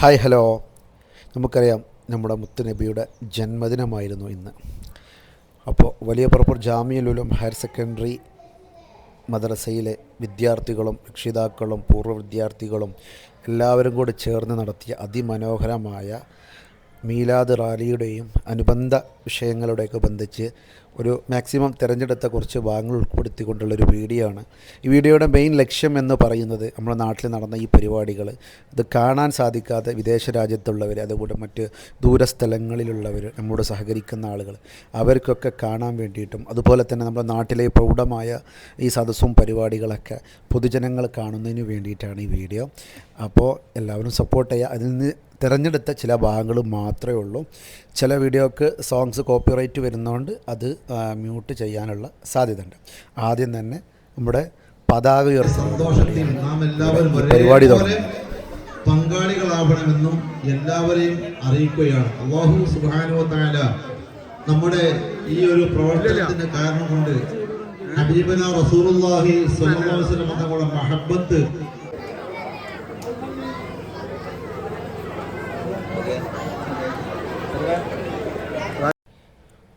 Hi hello. നമുക്കറിയാം നമ്മുടെ മുത്തുനബിയുടെ ജന്മദിനമായിരുന്നു ഇന്ന്. അപ്പോൾ വലിയ പുറപ്പൂർ ജാമ്യലുലും ഹയർ സെക്കൻഡറി മദ്രസയിലെ വിദ്യാർത്ഥികളും രക്ഷിതാക്കളും പൂർവ വിദ്യാർത്ഥികളും എല്ലാവരും കൂടി ചേർന്ന് നടത്തിയ അതിമനോഹരമായ മീലാദ് റാലിയുടെയും അനുബന്ധ വിഷയങ്ങളുടെയൊക്കെ ബന്ധിച്ച് ഒരു മാക്സിമം തിരഞ്ഞെടുത്ത കുറച്ച് ഭാഗങ്ങൾ ഉൾപ്പെടുത്തിക്കൊണ്ടുള്ളൊരു വീഡിയോ ആണ് ഈ വീഡിയോയുടെ മെയിൻ ലക്ഷ്യം എന്ന് പറയുന്നത് നമ്മുടെ നാട്ടിൽ നടന്ന ഈ പരിപാടികൾ ഇത് കാണാൻ സാധിക്കാത്ത വിദേശ രാജ്യത്തുള്ളവർ അതുപോലെ മറ്റ് ദൂരസ്ഥലങ്ങളിലുള്ളവർ നമ്മോട് സഹകരിക്കുന്ന ആളുകൾ അവർക്കൊക്കെ കാണാൻ വേണ്ടിയിട്ടും അതുപോലെ തന്നെ നമ്മുടെ നാട്ടിലെ പ്രൗഢമായ ഈ സദസ്സും പരിപാടികളൊക്കെ പൊതുജനങ്ങൾ കാണുന്നതിന് വേണ്ടിയിട്ടാണ് ഈ വീഡിയോ. അപ്പോൾ എല്ലാവരും സപ്പോർട്ട് ചെയ്യുക അതിൽ നിന്ന് തിരഞ്ഞെടുത്ത ചില ഭാഗങ്ങൾ മാത്രമേ ഉള്ളൂ. ചില വീഡിയോക്ക് സോങ്സ് കോപ്പിറൈറ്റ് വരുന്നതുകൊണ്ട് അത് മ്യൂട്ട് ചെയ്യാനുള്ള സാധ്യതയുണ്ട്. ആദ്യം തന്നെ നമ്മുടെ പതാക സന്തോഷത്തിൽ നാം എല്ലാവരും ഈ പരിപാടി തുടങ്ങും. പങ്കാളികളാവണമെന്നും എല്ലാവരെയും അറിയിക്കുകയാണ്. അള്ളാഹു സുബാനോ താല നമ്മുടെ ഈ ഒരു പ്രവർത്തനത്തിന്റെ കാരണം കൊണ്ട് ഹബീബന റസൂലുള്ളാഹി സ്വല്ലല്ലാഹു അലൈഹി വസല്ലം തങ്ങളുടെ മഹബത്ത്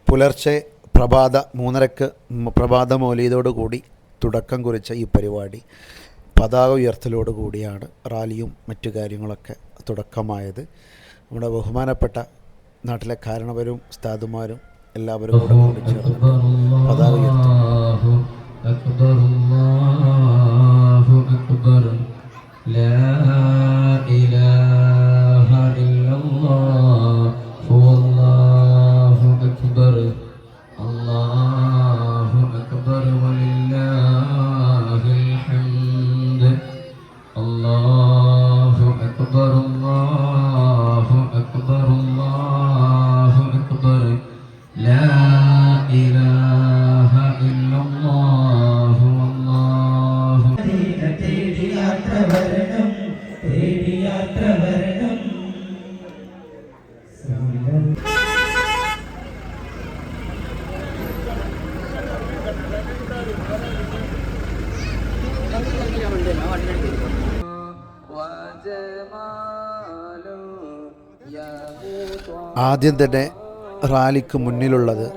പുലർച്ചെ പ്രഭാത മൂന്നരക്ക് പ്രഭാത കൂടി തുടക്കം കുറിച്ച ഈ പരിപാടി പതാക ഉയർത്തലോടുകൂടിയാണ് റാലിയും മറ്റു കാര്യങ്ങളൊക്കെ തുടക്കമായത്. നമ്മുടെ ബഹുമാനപ്പെട്ട നാട്ടിലെ കാരണവരും സ്ഥാതുമാരും എല്ലാവരും കൂടെ കൂടി ചേർന്ന് പതാക ഉയർത്തും. ലാ ആദ്യം തന്നെ റാലിക്ക് മുന്നിലുള്ളത്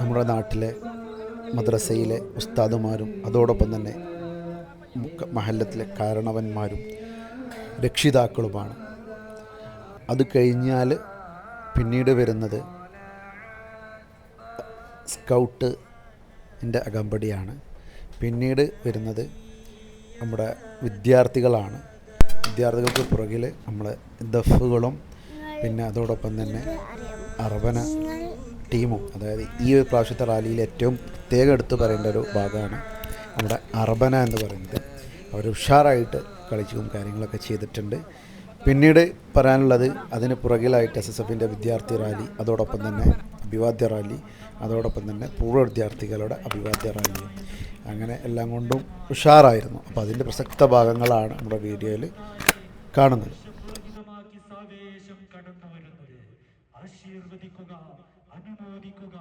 നമ്മുടെ നാട്ടിലെ മദ്രസയിലെ ഉസ്താദുമാരും അതോടൊപ്പം തന്നെ മഹല്ലത്തിലെ കാരണവന്മാരും രക്ഷിതാക്കളുമാണ്. അത് കഴിഞ്ഞാൽ പിന്നീട് വരുന്നത് സ്കൗട്ട് ന്റെ അകമ്പടിയാണ്. പിന്നീട് വരുന്നത് നമ്മുടെ വിദ്യാർത്ഥികളാണ്. വിദ്യാർത്ഥികൾക്ക് പുറകിൽ നമ്മൾ ദഫുകളും പിന്നെ അതോടൊപ്പം തന്നെ അർബന ടീമും അതായത് ഈ ഒരു പ്രാവശ്യത്തെ റാലിയിൽ ഏറ്റവും പ്രത്യേകം എടുത്തു പറയേണ്ട ഒരു ഭാഗമാണ് നമ്മുടെ അർബന എന്ന് പറയുന്നത്. അവർ ഉഷാറായിട്ട് കളിച്ചും കാര്യങ്ങളൊക്കെ ചെയ്തിട്ടുണ്ട്. പിന്നീട് പറയാനുള്ളത് അതിന് പുറകിലായിട്ട് എസ് എസ് എഫിന്റെ വിദ്യാർത്ഥി റാലി അതോടൊപ്പം തന്നെ അഭിവാദ്യ റാലി അതോടൊപ്പം തന്നെ പൂർവ വിദ്യാർത്ഥികളുടെ അഭിവാദ്യ റാലിയും അങ്ങനെ എല്ലാം കൊണ്ടും ഉഷാറായിരുന്നു. അപ്പോൾ അതിന്റെ പ്രസക്ത ഭാഗങ്ങളാണ് നമ്മുടെ വീഡിയോയിൽ കാണുന്നത്. ആശീർവദിക്കുക അനുമോദിക്കുക.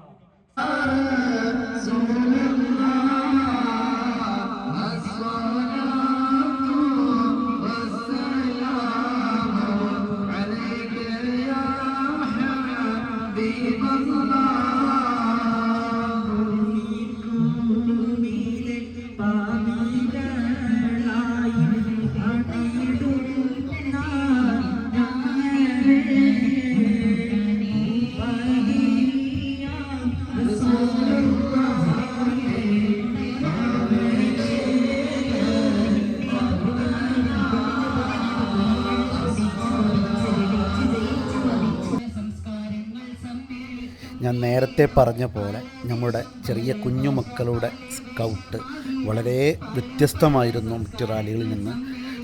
ഞാൻ നേരത്തെ പറഞ്ഞ പോലെ നമ്മുടെ ചെറിയ കുഞ്ഞു മക്കളുടെ സ്കൗട്ട് വളരെ വ്യത്യസ്തമായിരുന്നു മറ്റു റാലികളിൽ നിന്ന്.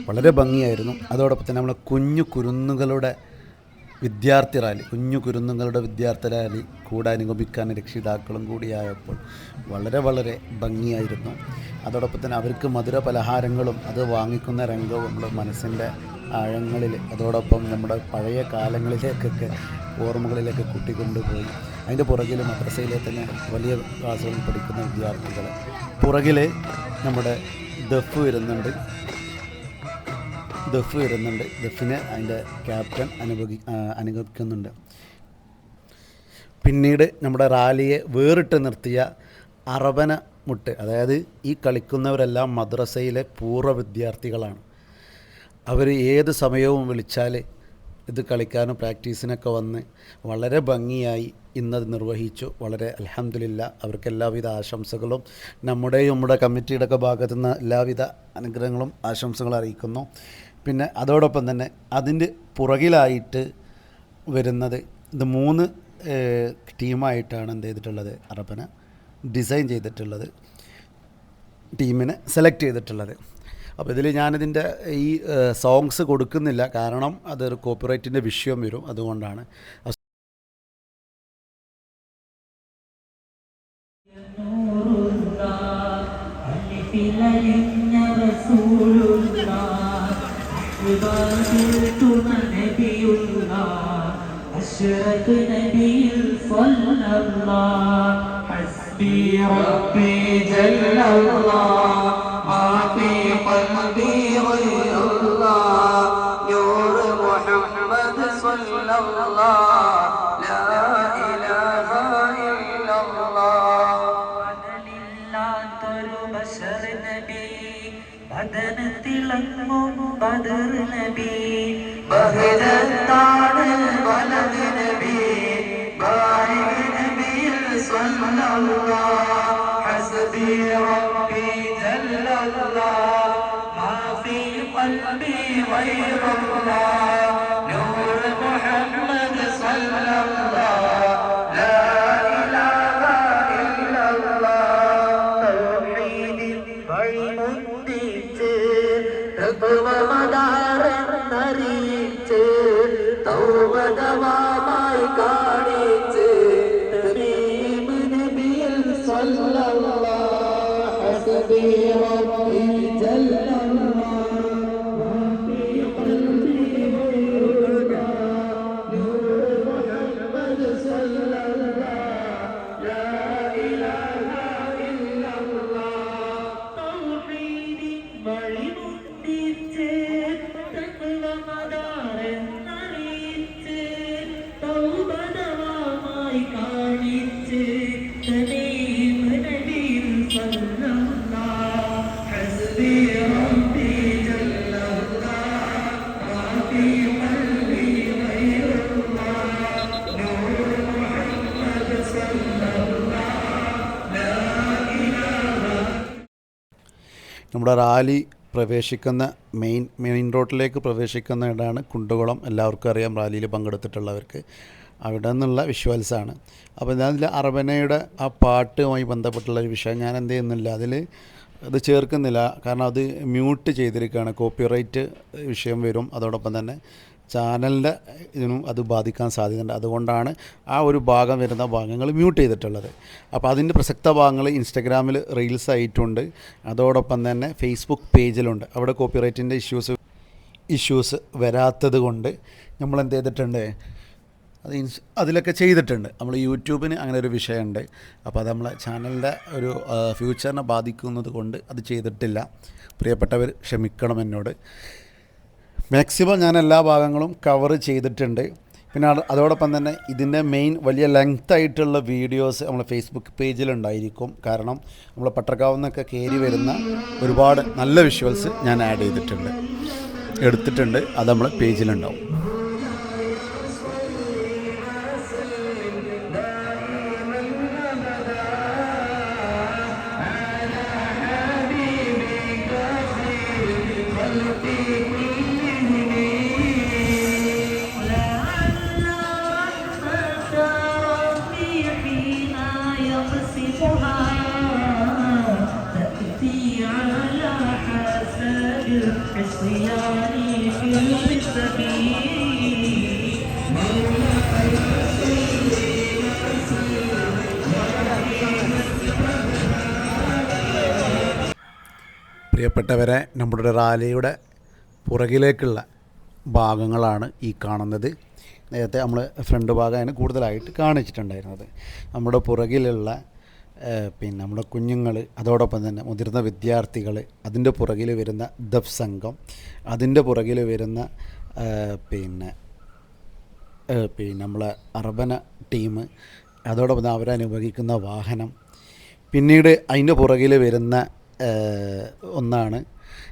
വളരെ ഭംഗിയായിരുന്നു. അതോടൊപ്പം തന്നെ നമ്മളെ കുഞ്ഞു കുരുന്നുകളുടെ വിദ്യാർത്ഥി റാലി കുഞ്ഞു കുരുന്നുകളുടെ വിദ്യാർത്ഥി റാലി കൂടെ അനുഗമിക്കാൻ രക്ഷിതാക്കളും കൂടിയായപ്പോൾ വളരെ വളരെ ഭംഗിയായിരുന്നു. അതോടൊപ്പം തന്നെ അവർക്ക് മധുര പലഹാരങ്ങളും അത് വാങ്ങിക്കുന്ന രംഗവും നമ്മുടെ മനസ്സിന്റെ ആഴങ്ങളിൽ അതോടൊപ്പം നമ്മുടെ പഴയ കാലങ്ങളിലേക്കൊക്കെ ഓർമ്മകളിലേക്ക് കൂട്ടിക്കൊണ്ടുപോയി. അതിന്റെ പുറകിൽ മദ്രസയിലെ തന്നെ വലിയ ക്ലാസ്സുകളിൽ പഠിക്കുന്ന വിദ്യാർത്ഥികൾ. പുറകിൽ നമ്മുടെ ദഫ് വരുന്നുണ്ട്. ദഫ് വരുന്നുണ്ട്. ദഫിനെ അതിന്റെ ക്യാപ്റ്റൻ അനുഭവി അനുഭവിക്കുന്നുണ്ട് പിന്നീട് നമ്മുടെ റാലിയെ വേറിട്ട് നിർത്തിയ അറബന മുട്ട് അതായത് ഈ കളിക്കുന്നവരെല്ലാം മദ്രസയിലെ പൂർവ വിദ്യാർത്ഥികളാണ്. അവർ ഏത് സമയവും വിളിച്ചാൽ ഇത് കളിക്കാനും പ്രാക്ടീസിനൊക്കെ വന്ന് വളരെ ഭംഗിയായി ഇന്നത് നിർവഹിച്ചു. വളരെ അലഹമില്ല അവർക്ക് എല്ലാവിധ ആശംസകളും നമ്മുടെയും നമ്മുടെ കമ്മിറ്റിയുടെ ഒക്കെ ഭാഗത്തു നിന്ന് എല്ലാവിധ അനുഗ്രഹങ്ങളും ആശംസകളും അറിയിക്കുന്നു. പിന്നെ അതോടൊപ്പം തന്നെ അതിന്റെ പുറകിലായിട്ട് വരുന്നത് ഇത് മൂന്ന് ടീമായിട്ടാണ് എന്ത് ചെയ്തിട്ടുള്ളത്? അറബന ഡിസൈൻ ചെയ്തിട്ടുള്ളത് ടീമിനെ സെലക്ട് ചെയ്തിട്ടുള്ളത്. അപ്പോൾ ഇതിൽ ഞാനിതിന്റെ ഈ സോങ്സ് കൊടുക്കുന്നില്ല. കാരണം അതൊരു കോപ്പിറൈറ്റിന്റെ വിഷയം വരും. അതുകൊണ്ടാണ്. ബദലില്ലാത്തൊരു ബശർ നബി ബദനത്തിളങ്ങും ബദർ നബി. ബഹജത്താണ് വലത് നബി ബാരിക് നബിയിൽ സ്വല്ലല്ലാഹ് ഹസ്ബി റബ്ബി ജല്ലല്ലാഹ് മാ ഫീ ഖൽബി ഗൈറുല്ലാഹ് നബിയിൽ സ്വല്ലല്ലാഹ് ഹസ്ബി റബ്ബി നമ്മുടെ റാലി പ്രവേശിക്കുന്ന മെയിൻ മെയിൻ റോഡിലേക്ക് പ്രവേശിക്കുന്ന ഇടമാണ് കുണ്ടുകുളം. എല്ലാവർക്കും അറിയാം റാലിയിൽ പങ്കെടുത്തിട്ടുള്ളവർക്ക്. അവിടെ നിന്നുള്ള വിഷ്വൽസാണ് അപ്പോൾ ഞാനതിൽ അറബനയുടെ ആ പാട്ടുമായി ബന്ധപ്പെട്ടുള്ള ഒരു വിഷയം ഞാൻ എന്ത് ചെയ്യുന്നില്ല. അതിൽ അത് ചേർക്കുന്നില്ല. കാരണം അത് മ്യൂട്ട് ചെയ്തിരിക്കുകയാണ്. കോപ്പിറൈറ്റ് വിഷയം വരും. അതോടൊപ്പം തന്നെ ചാനലിന്റെ ഇതിനും അത് ബാധിക്കാൻ സാധ്യതയുണ്ട്. അതുകൊണ്ടാണ് ആ ഒരു ഭാഗം വരുന്ന ഭാഗങ്ങൾ മ്യൂട്ട് ചെയ്തിട്ടുള്ളത്. അപ്പോൾ അതിന്റെ പ്രസക്ത ഭാഗങ്ങൾ ഇൻസ്റ്റഗ്രാമിൽ റീൽസ് ആയിട്ടുണ്ട്. അതോടൊപ്പം തന്നെ ഫേസ്ബുക്ക് പേജിലുണ്ട്. അവിടെ കോപ്പിറൈറ്റിന്റെ ഇഷ്യൂസ് ഇഷ്യൂസ് വരാത്തത് കൊണ്ട് നമ്മൾ എന്ത് ചെയ്തിട്ടുണ്ട്? അത് ഇൻസ് അതിലൊക്കെ ചെയ്തിട്ടുണ്ട്. നമ്മൾ യൂട്യൂബിന് അങ്ങനെ ഒരു വിഷയമുണ്ട്. അപ്പോൾ അത് നമ്മളെ ചാനലിന്റെ ഒരു ഫ്യൂച്ചറിനെ ബാധിക്കുന്നത് കൊണ്ട് അത് ചെയ്തിട്ടില്ല. പ്രിയപ്പെട്ടവർ ക്ഷമിക്കണം എന്നോട്. മാക്സിമം ഞാൻ എല്ലാ ഭാഗങ്ങളും കവർ ചെയ്തിട്ടുണ്ട്. പിന്നെ അത് അതോടൊപ്പം തന്നെ ഇതിന്റെ മെയിൻ വലിയ ലെങ്ത് ആയിട്ടുള്ള വീഡിയോസ് നമ്മൾ ഫേസ്ബുക്ക് പേജിലുണ്ടായിരിക്കും കാരണം നമ്മൾ പട്ടർക്കാവിൽ നിന്നൊക്കെ കയറി വരുന്ന ഒരുപാട് നല്ല വിഷ്വൽസ് ഞാൻ ആഡ് ചെയ്തിട്ടുണ്ട്. എടുത്തിട്ടുണ്ട്. അത് നമ്മൾ പേജിലുണ്ടാവും പ്രിയപ്പെട്ടവരെ നമ്മുടെ റാലിയുടെ പുറകിലേക്കുള്ള ഭാഗങ്ങളാണ് ഈ കാണുന്നത്. നേരത്തെ നമ്മൾ ഫ്രണ്ട് ഭാഗമാണ് കൂടുതലായിട്ട് കാണിച്ചിട്ടുണ്ടായിരുന്നത്. നമ്മുടെ പുറകിലുള്ള പിന്നെ നമ്മുടെ കുഞ്ഞുങ്ങൾ അതോടൊപ്പം തന്നെ മുതിർന്ന വിദ്യാർത്ഥികൾ അതിന്റെ പുറകിൽ വരുന്ന ദഫ് സംഘം അതിന്റെ പുറകിൽ വരുന്ന പിന്നെ പിന്നെ നമ്മളെ അർബന ടീം അതോടൊപ്പം അവരനുഭവിക്കുന്ന വാഹനം പിന്നീട് അതിന്റെ പുറകിൽ വരുന്ന ഒന്നാണ്.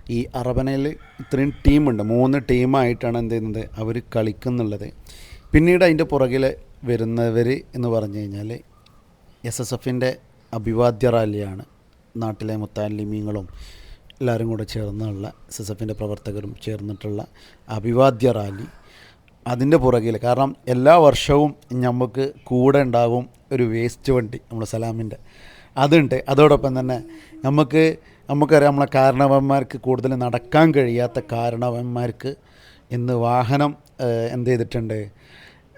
ഈ അറബനയിൽ ഇത്രയും ടീമുണ്ട്. മൂന്ന് ടീമായിട്ടാണ് എന്ത് ചെയ്യുന്നത്? അവർ കളിക്കുന്നുള്ളത്. പിന്നീട് അതിന്റെ പുറകിൽ വരുന്നവർ എന്ന് പറഞ്ഞു കഴിഞ്ഞാൽ എസ് എസ് എഫിന്റെ അഭിവാദ്യ റാലിയാണ്. നാട്ടിലെ മുത്താലിമീങ്ങളും എല്ലാവരും കൂടെ ചേർന്നുള്ള എസ് എസ് എഫിന്റെ പ്രവർത്തകരും ചേർന്നിട്ടുള്ള അഭിവാദ്യ റാലി അതിന്റെ പുറകിൽ കാരണം എല്ലാ വർഷവും നമുക്ക് കൂടെ ഉണ്ടാകും ഒരു വേസ്റ്റ് വണ്ടി നമ്മുടെ സലാമിന്റെ അതുണ്ട്. അതോടൊപ്പം തന്നെ നമുക്ക് നമുക്കറിയാം നമ്മളെ കാരണവന്മാർക്ക് കൂടുതൽ നടക്കാൻ കഴിയാത്ത കാരണവന്മാർക്ക് ഇന്ന് വാഹനം എന്ത് ചെയ്തിട്ടുണ്ട്?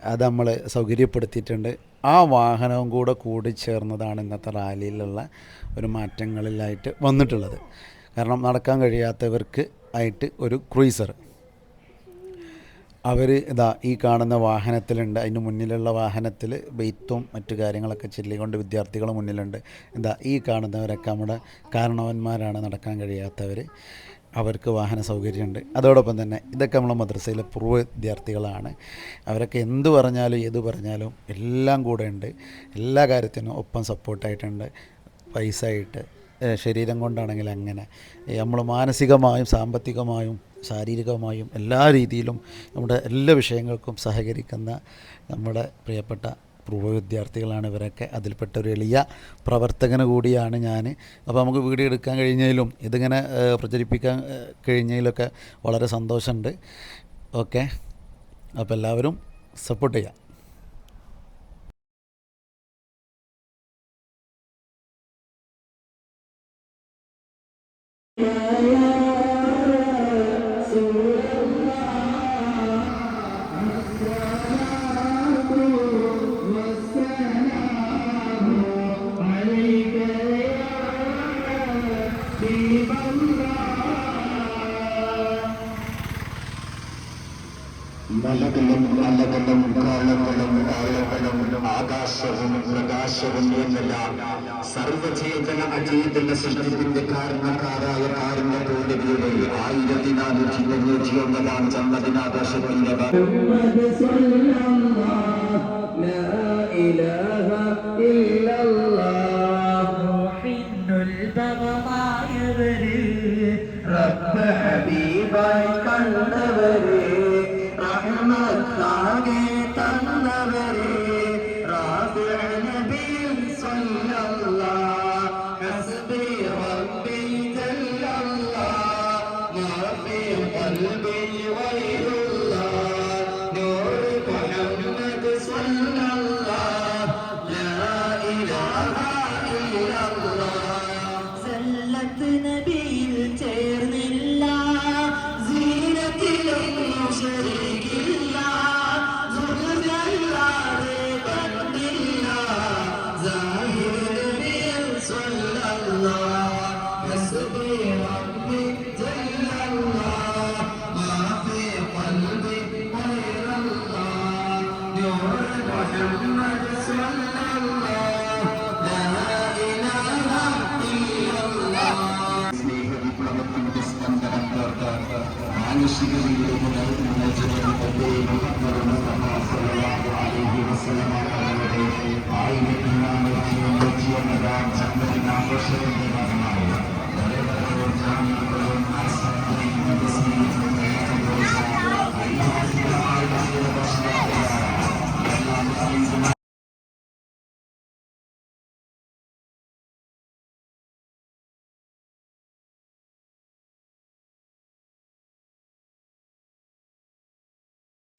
അത് നമ്മൾ സൗകര്യപ്പെടുത്തിയിട്ടുണ്ട്. ആ വാഹനവും കൂടെ കൂടി ചേർന്നതാണ് ഇന്നത്തെ റാലിയിലുള്ള ഒരു മാറ്റങ്ങളിലായിട്ട് വന്നിട്ടുള്ളത്. കാരണം നടക്കാൻ കഴിയാത്തവർക്ക് ആയിട്ട് ഒരു ക്രൂയിസർ. അവർ ഇതാ ഈ കാണുന്ന വാഹനത്തിലുണ്ട്. അതിന് മുന്നിലുള്ള വാഹനത്തിൽ ബെയ്ത്തും മറ്റു കാര്യങ്ങളൊക്കെ ചൊല്ലിക്കൊണ്ട് വിദ്യാർത്ഥികൾ മുന്നിലുണ്ട്. എന്താ ഈ കാണുന്നവരൊക്കെ നമ്മുടെ കാരണവന്മാരാണ് നടക്കാൻ കഴിയാത്തവർ അവർക്ക് വാഹന സൗകര്യമുണ്ട്. അതോടൊപ്പം തന്നെ ഇതൊക്കെ നമ്മളെ മദ്രസയിലെ പൂർവ വിദ്യാർത്ഥികളാണ്. അവരൊക്കെ എന്തു പറഞ്ഞാലും ഏത് പറഞ്ഞാലും എല്ലാം കൂടെ ഉണ്ട്. എല്ലാ കാര്യത്തിനും ഒപ്പം സപ്പോർട്ടായിട്ടുണ്ട് പൈസ ആയിട്ട്. ശരീരം കൊണ്ടാണെങ്കിൽ അങ്ങനെ. നമ്മൾ മാനസികമായും സാമ്പത്തികമായും ശാരീരികമായും എല്ലാ രീതിയിലും നമ്മുടെ എല്ലാ വിഷയങ്ങൾക്കും സഹകരിക്കുന്ന നമ്മുടെ പ്രിയപ്പെട്ട പൂർവ വിദ്യാർത്ഥികളാണ് ഇവരൊക്കെ. അതിൽപ്പെട്ട ഒരു എളിയ പ്രവർത്തകന് കൂടിയാണ് ഞാൻ. അപ്പോൾ നമുക്ക് വീഡിയോ എടുക്കാൻ കഴിഞ്ഞതിലും ഇതിങ്ങനെ പ്രചരിപ്പിക്കാൻ കഴിഞ്ഞതിലൊക്കെ വളരെ സന്തോഷമുണ്ട്. ഓക്കെ. അപ്പോൾ എല്ലാവരും സപ്പോർട്ട് ചെയ്യാം വസല്ലമ തങ്ങളുടെ ആയിരത്തി നാനൂറ്റി എൺപത്തി ഒമ്പതാം ജനുവരി ഭാഗമായി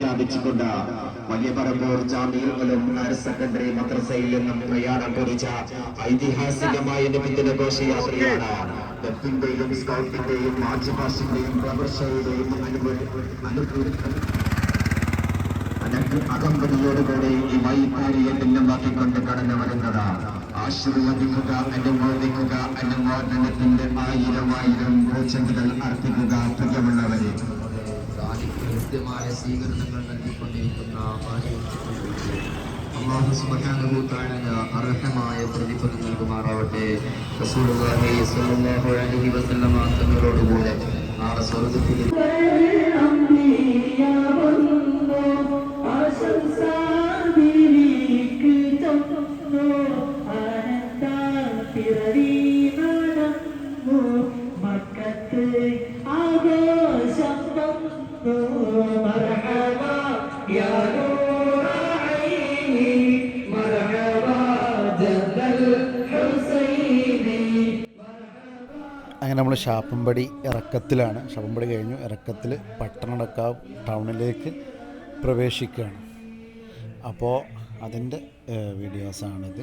സ്ഥാപിച്ചുകൊണ്ട് വലിയ പറമ്പൂർ ജാമ്യങ്ങളും ഹയർ സെക്കൻഡറി മദ്രസയിൽ നിന്നും പ്രയാണം കുറിച്ച ഐതിഹാസികമായ നിബിന്ദന ഘോഷയാത്രയാണ് ഡെഫിന്റെയും സ്കൗട്ടിന്റെയും മാർച്ച് പ്രവർഷയുടെയും അകമ്പടിയോടുകൂടി ഈ വൈകാരിയെ ഭിന്നമാക്കിക്കൊണ്ട് കടന്നു വരുന്നത് ആശീർവദിക്കുക അനുമോദിക്കുക അനുമോദനത്തിന്റെ ആയിരം ആയിരം അർപ്പിക്കുക പ്രിയമുള്ളവരെ. കൃത്യമായ സ്വീകരണങ്ങൾ നൽകിക്കൊണ്ടിരിക്കുന്ന അർഹമായ പ്രതിഫലം നൽകുമാറാവട്ടെ. തങ്ങളോടുകൂടെ നാളെ സ്വർഗത്തിൽ ആഘോഷം നമ്മൾ ഷാപ്പമ്പടി ഇറക്കത്തിലാണ്. ഷാപ്പമ്പടി കഴിഞ്ഞു. ഇറക്കത്തിൽ പട്ടണടക്കാവ് ടൗണിലേക്ക് പ്രവേശിക്കുകയാണ്. അപ്പോൾ അതിന്റെ വീഡിയോസാണിത്.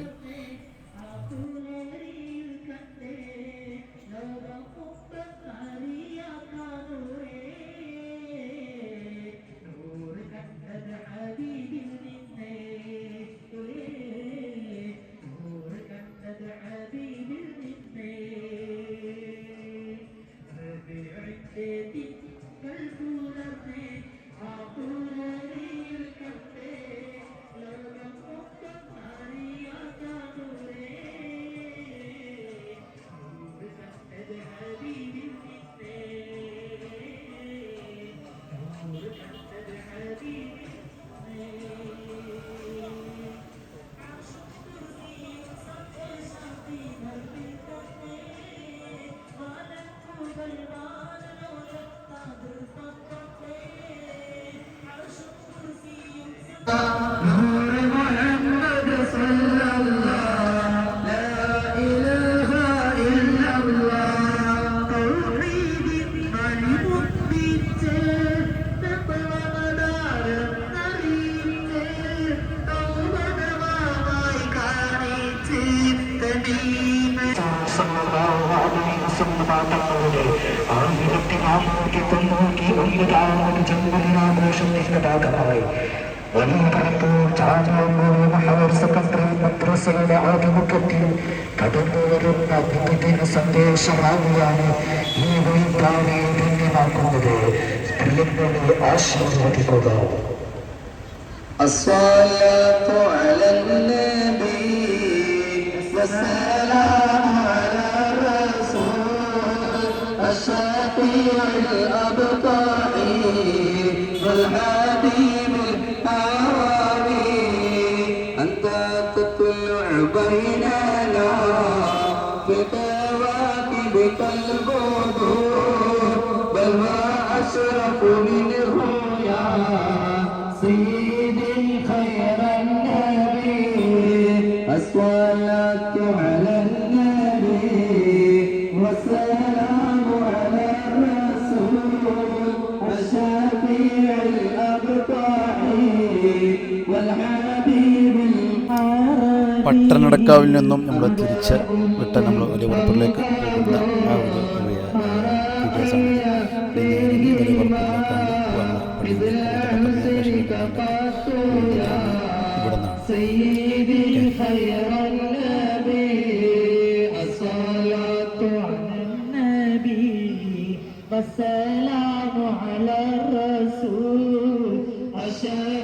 മദ്രസയുടെ ആഭിമുഖ്യത്തിൽ കടന്നു വരുന്ന വിഭജന സന്ദേശവാദിയാണ് ഈ വൈദ്യാലയെ ധന്യമാക്കുന്നത് പ്രിയങ്ങളെ ആശീർവദിക്കുക الصلاة على النبي والسلام على الرسول الشفيع الأبطال سيدي خير النبي الصلاة على النبي والسلام على الرسول الشفيع الأبطال والحبيب الحرام പട്ടണടക്കാവിൽ നിന്നും നമ്മൾ തിരിച്ച് വിട്ട് നമ്മൾ വലിയ പുറപ്പിലേക്ക് والسلام على الرسول الشفيع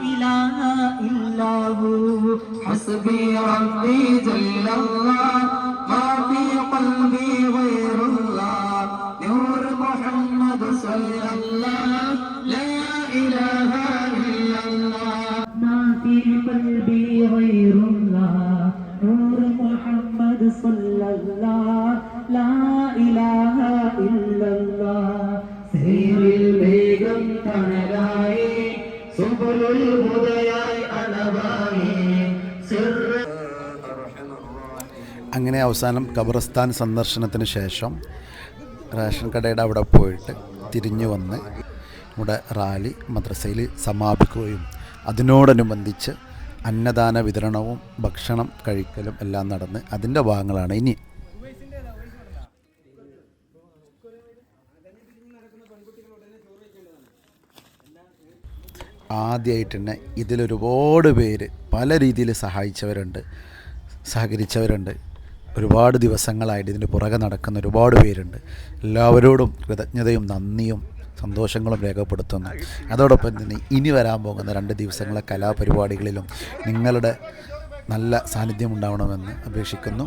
إله إلا هو حسبي ربي جل الله അവസാനം ഖബർസ്ഥാൻ സന്ദർശനത്തിന് ശേഷം റേഷൻ കടയുടെ അവിടെ പോയിട്ട് തിരിഞ്ഞു വന്ന് നമ്മുടെ റാലി മദ്രസയിൽ സമാപിക്കുകയും അതിനോടനുബന്ധിച്ച് അന്നദാന വിതരണവും ഭക്ഷണം കഴിക്കലും എല്ലാം നടന്ന് അതിന്റെ ഭാഗങ്ങളാണ് ഇനി. ആദ്യമായിട്ട് തന്നെ ഇതിലൊരുപാട് പേര് പല രീതിയിൽ സഹായിച്ചവരുണ്ട് സഹകരിച്ചവരുണ്ട്. ഒരുപാട് ദിവസങ്ങളായിട്ട് ഇതിന്റെ പുറകെ നടക്കുന്ന ഒരുപാട് പേരുണ്ട്. എല്ലാവരോടും കൃതജ്ഞതയും നന്ദിയും സന്തോഷങ്ങളും രേഖപ്പെടുത്തുന്നു. അതോടൊപ്പം തന്നെ ഇനി വരാൻ പോകുന്ന രണ്ട് ദിവസങ്ങളെ കലാപരിപാടികളിലും നിങ്ങളുടെ നല്ല സാന്നിധ്യം ഉണ്ടാവണമെന്ന് അപേക്ഷിക്കുന്നു.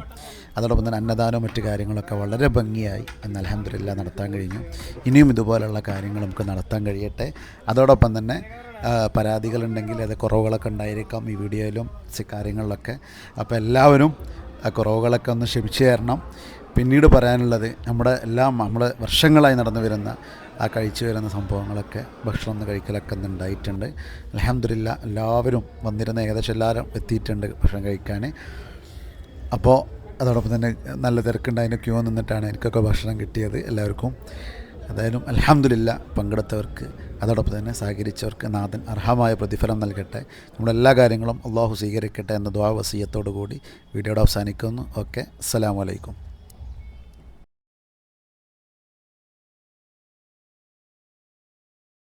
അതോടൊപ്പം തന്നെ അന്നദാനവും മറ്റു കാര്യങ്ങളൊക്കെ വളരെ ഭംഗിയായി എന്ന് അലഹമില്ല നടത്താൻ കഴിഞ്ഞു. ഇനിയും ഇതുപോലെയുള്ള കാര്യങ്ങൾ നമുക്ക് നടത്താൻ കഴിയട്ടെ. അതോടൊപ്പം തന്നെ പരാതികളുണ്ടെങ്കിൽ അത് കുറവുകളൊക്കെ ഉണ്ടായിരിക്കാം ഈ വീഡിയോയിലും കാര്യങ്ങളിലൊക്കെ. അപ്പോൾ എല്ലാവരും ആ കുറവുകളൊക്കെ ഒന്ന് ക്ഷമിച്ചു തരണം. പിന്നീട് പറയാനുള്ളത് നമ്മുടെ എല്ലാം നമ്മൾ വർഷങ്ങളായി നടന്നു വരുന്ന ആ കഴിച്ചു വരുന്ന സംഭവങ്ങളൊക്കെ ഭക്ഷണം ഒന്ന് കഴിക്കലൊക്കെ ഒന്ന് ഉണ്ടായിട്ടുണ്ട്. അലഹമില്ല എല്ലാവരും വന്നിരുന്ന ഏകദേശം എല്ലാവരും എത്തിയിട്ടുണ്ട് ഭക്ഷണം കഴിക്കാൻ അപ്പോൾ അതോടൊപ്പം തന്നെ നല്ല തിരക്കുണ്ടായിരുന്നു ക്യൂ നിന്നിട്ടാണ് എനിക്കൊക്കെ ഭക്ഷണം കിട്ടിയത് എല്ലാവർക്കും. എന്തായാലും അലഹമില്ല പങ്കെടുത്തവർക്ക് അതോടൊപ്പം തന്നെ സഹകരിച്ചവർക്ക് നാഥൻ അർഹമായ പ്രതിഫലം നൽകട്ടെ. നമ്മുടെ എല്ലാ കാര്യങ്ങളും അള്ളാഹു സ്വീകരിക്കട്ടെ എന്ന ദ്വാവസീയത്തോടു കൂടി വീഡിയോയുടെ അവസാനിക്കുന്നു. ഓക്കെ അസ്സാം അലൈക്കും.